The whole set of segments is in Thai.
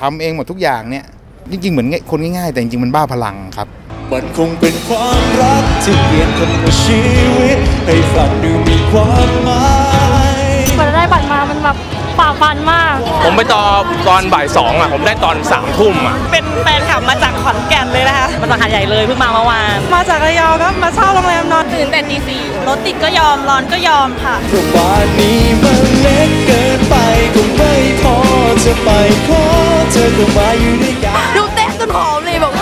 ทำเองหมดทุกอย่างเนี่ยจริงๆเหมือนคนง่ายๆ แต่จริงๆมันบ้าพลังครับมันคงเป็นความรักที่เปลี่ยนคนในชีวิต ให้ฟังดูมีความหมายกว่าจะได้บัตรมามันแบบฝ่าฟันมาก ผมไปตอนตอนบ่ายสองอะผมได้ตอนสามทุ่มอะเป็นแฟนคลับมาจากขอนแก่นเลยนะคะมาจากหาดใหญ่เลยเพิ่งมาเมื่อวานมาจากระยองก็มาเช่าโรงแรมนอนตื่นแต่ตีสี่รถติดก็ยอมร้อนก็ยอมค่ะเพราะบ้านนี้มันเล็ ด้วยกันดูเต้นจนหอมเลยแบบ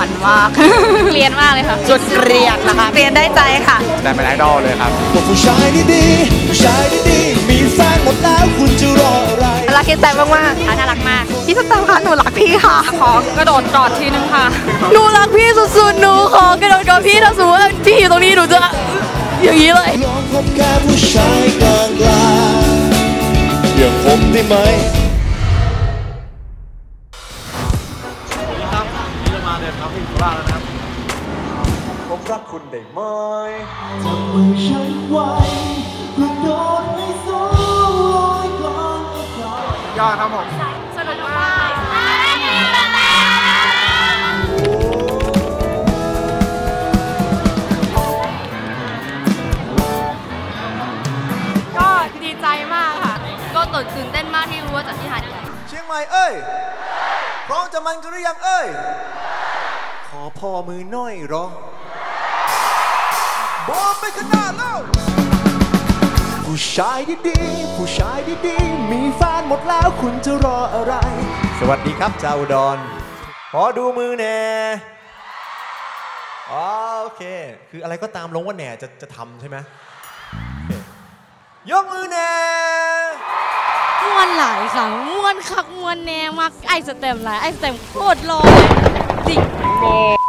มันมากเรียนมากเลยค่ะสุดเกลียดนะคะเรียนได้ใจค่ะได้เป็นไอดอลเลยครับว่าผู้ชายดีๆผู้ชายดีๆมีแฟนหมดแล้วคุณจะรออะไรรักเกแตมมากๆน่ารักมากพี่สแตมค่ะหนูรักพี่ค่ะ ขอกระโดดกอดทีนึงค่ะหนูรักพี่สุดๆหนูขอกระโดดกอดพี่ถ้าสมมติว่าพี่อยู่ตรงนี้หนูจะอย่างนี้เลยลองพบแค่ผู้ชายกลางกลางๆอย่างผมได้ไหม ผมรักคุณได้ไหมจับมือฉันไว้กระโดดให้สูงลอยกลางอากาศยอดครับผมสนุกมากก็ดีใจมากค่ะ ก็ตื่นเต้นมากที่รู้ว่าจัดที่หาดใหญ่เชียงใหม่เอ้ยพร้อมจะมันกันหรือยังเอ้ยข อพ่อมือหน่อยเหรอบอกไปข้างหน้าแล้วผู้ชายดีๆ ผู้ชายดีๆ มีแฟนหมดแล้วคุณจะรออะไร สวัสดีครับเจ้าอุดอน ขอดูมือแน่อ๋อโอเค คืออะไรก็ตามลงว่าแหน่จะจะทำใช่ไหมโอเคยกมือแน่ม่วนหลายค่ะม่วนคักม่วนแน่มากไอ้สเต็มหลายไอ้สเต็มโคตรรอ จริง